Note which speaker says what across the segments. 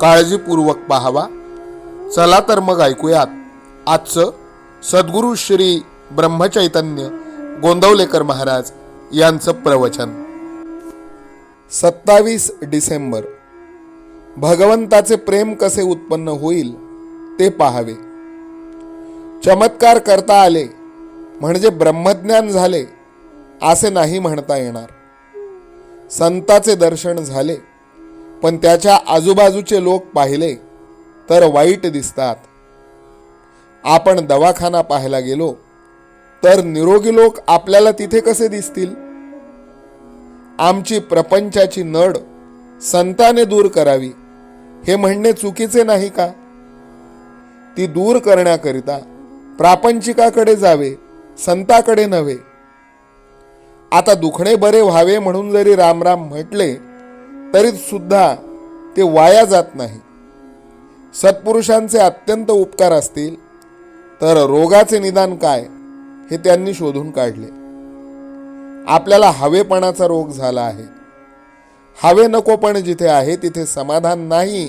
Speaker 1: काळजीपूर्वक पाहावा. चला तर मग ऐकूयात. आजचं सद्गुरू श्री ब्रह्मचैतन्य गोंदवलेकर महाराज यांचं प्रवचन. सत्तावीस डिसेंबर. भगवंताचे प्रेम कसे उत्पन्न होईल ते पाहावे. चमत्कार करता आले म्हणजे ब्रह्मज्ञान झाले असे नाही म्हणता येणार. संताचे दर्शन झाले पण त्याच्या आजूबाजूचे लोक पाहिले तर वाईट दिसतात. आपण दवाखाना पाहायला गेलो तर निरोगी लोक आपल्याला तिथे कसे दिसतील? आमची प्रपंचाची नड संताने दूर करावी हे म्हणणे चुकीचे नाही का? ती दूर करण्याकरिता प्रापंचिकाकडे जावे संताकडे नव्हे. आता दुखणे बरे व्हावे म्हणून जरी रामराम म्हटले तरी सुद्धा ते वाया जात नाही. सत्पुरुषांचे अत्यंत उपकार असतील तर रोगाचे निदान काय हे त्यांनी शोधून काढले. आपल्याला हवेपणाचा रोग झाला आहे. हवे नको पण जिथे आहे तिथे समाधान नाही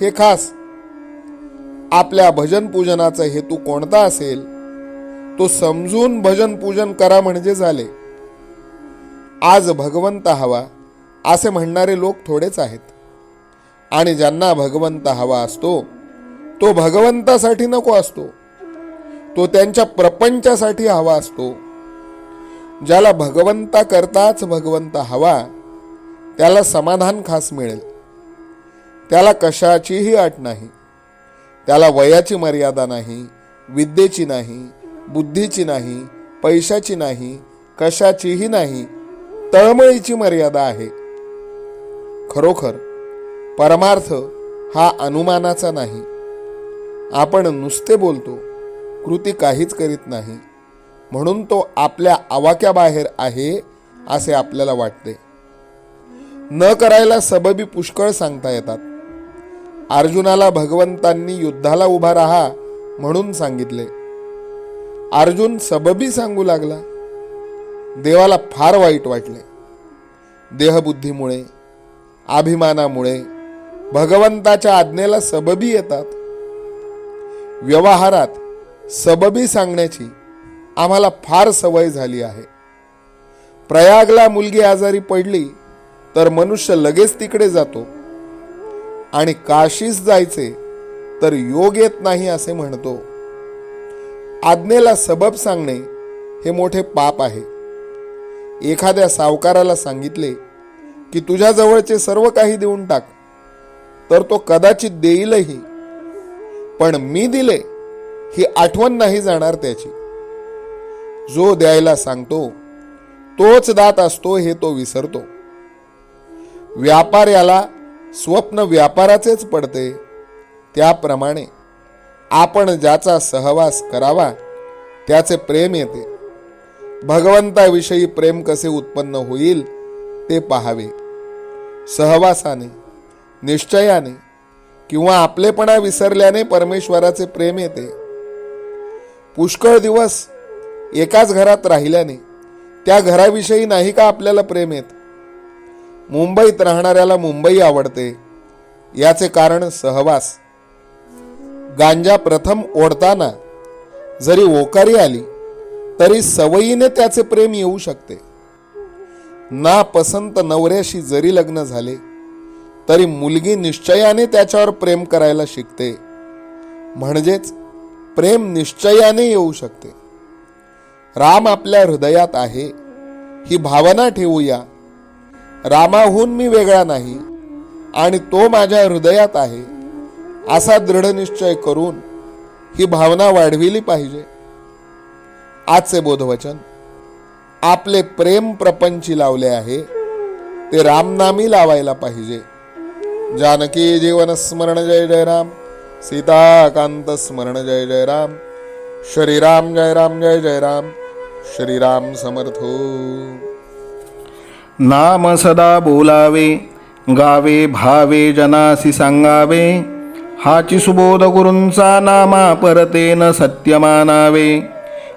Speaker 1: हे खास. आपल्या भजन पूजनाचा हेतू कोणता असेल तो समजून भजन पूजन करा म्हणजे झाले. आज भगवंत हवा असे म्हणणारे लोक थोडेच आहेत. आणि ज्यांना भगवंत हवा असतो तो भगवंतासाठी नको असतो. तो त्यांच्या प्रपंचासाठी हवा असतो. ज्याला भगवंता करताच भगवंत हवा त्याला समाधान खास मिळेल. त्याला कशाचीही अट नाही. त्याला वयाची मर्यादा नाही विद्येची नाही बुद्धीची नाही पैशाची नाही कशाचीही नाही तळमळीची मर्यादा आहे. खरोखर परमार्थ हा अनुमानाचा नाही. आपण नुसते बोलतो कृती काहीच करीत नाही म्हणून तो आपल्या आवाक्याबाहेर आहे असे आपल्याला वाटते. न करायला सबबी पुष्कळ सांगता येतात. अर्जुनाला भगवंतांनी युद्धाला उभा राहा म्हणून सांगितले. अर्जुन सबबी सांगू लागला. देवाला फार वाईट वाटले. देहबुद्धीमुळे अभिमानामुळे भगवंताच्या आज्ञेला सबबी येतात. व्यवहारात सबबी सांगण्याची आम्हाला फार सवय झाली आहे. प्रयागला मुलगी आजारी पडली तर मनुष्य लगेच तिकडे जातो आणि काशीस जायचे तर योग येत नाही असे म्हणतो. आज्ञेला सबब सांगणे हे मोठे पाप आहे. एखाद्या सावकाराला सांगितले की तुझ्या जवळचे सर्व काही देऊन टाक. तर तो कदाचित देईलही. पण मी दिले ही आठवण नाही जाणार त्याची. जो द्यायला सांगतो तोच दात असतो हे तो विसरतो. व्यापाऱ्याला स्वप्न व्यापाराचेच पडते. त्याप्रमाणे आपण ज्याचा सहवास करावा त्याचे प्रेम येते. भगवंताविषयी प्रेम कसे उत्पन्न होईल ते पाहावे. सहवासाने निश्चयाने किंवा आपलेपणा विसरल्याने परमेश्वराचे प्रेम येते. पुष्कळ दिवस एकाच घरात राहिल्याने त्या घराविषयी नाही का आपल्याला प्रेम येत? मुंबईत राहणाऱ्याला मुंबई आवडते याचे कारण सहवास. गांजा प्रथम ओढताना जरी ओकारी आली तरी सवयीने त्याचे प्रेम येऊ शकते. ना पसंत नवऱ्याशी जरी लग्न झाले तरी मुलगी निश्चयाने त्याच्यावर प्रेम करायला शिकते. म्हणजेच प्रेम निश्चयाने येऊ शकते. राम आपल्या हृदयात आहे ही भावना ठेवूया. रामाहून मी वेगळा नाही आणि तो माझ्या हृदयात आहे असा दृढ निश्चय करून ही भावना वाढविली पाहिजे. आजचे बोधवचन आपले प्रेम प्रपंची लावले आहे ते रामनामी लावायला पाहिजे. जानकी जीवन स्मरण जय जय राम सीताकांत स्मरण जय जय राम श्रीराम जय राम जय जय राम श्रीराम समर्थो हो.
Speaker 2: नाम सदा बोलावे गावे भावे जनासी सांगावे हाची सुबोध गुरूंचा नामा परतेन सत्यमानावे.